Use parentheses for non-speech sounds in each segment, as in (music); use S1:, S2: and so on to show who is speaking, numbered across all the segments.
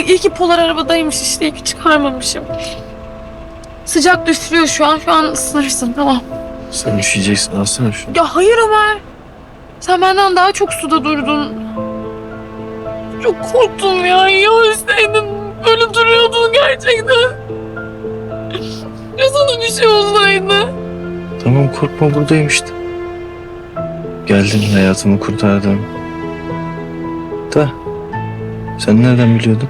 S1: Ay iyi ki polar arabadaymış işte iyi ki çıkarmamışım. Sıcak düşürüyor şu an. Şu an ısınırsın tamam.
S2: Sen üşüyeceksin alsana şunu.
S1: Ya hayır Ömer. Sen benden daha çok suda durdun. Çok korktum ya. Ya ölseydin böyle duruyordun gerçekten. Ya sana bir şey olsaydı.
S2: Tamam korkma buradayım işte. Geldin hayatımı kurtardın. Da sen nereden biliyordun?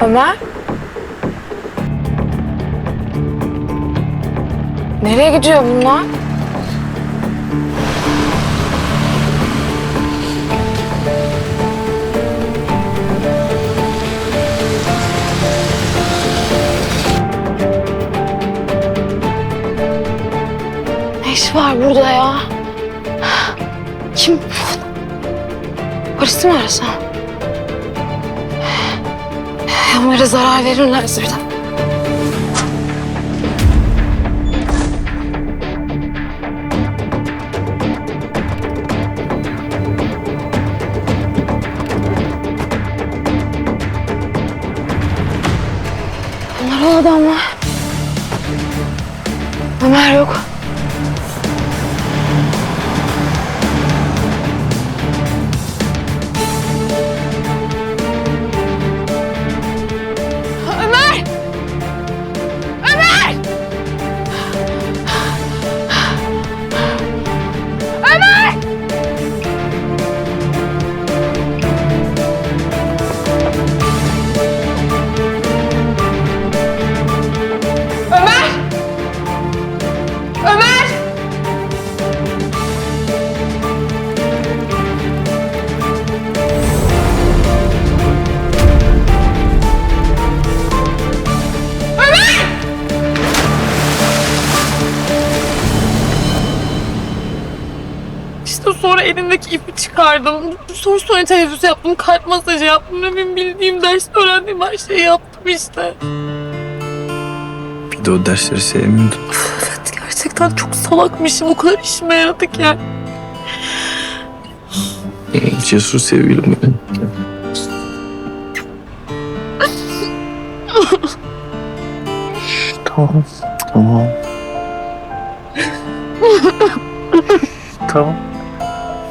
S1: Ömer? Nereye gidiyor bunlar? Ne iş var burada ya? Kim? Polisi mi arasam? Ömer'e zarar verirlerse bir de. Bunlar o adamlar. Ömer yok. İşte sonra elindeki ipi çıkardım. Sonra sonra teneffüs yaptım, kalp masajı yaptım. Ne bileyim bildiğim ders öğrendiğim her şeyi yaptım işte.
S2: Bir de o dersleri sevmiyordun.
S1: Evet gerçekten çok salakmışım. O kadar işime yaradı ki.
S2: Cesur sevgilim benim. (laughs) tamam. Tamam. (laughs) tamam.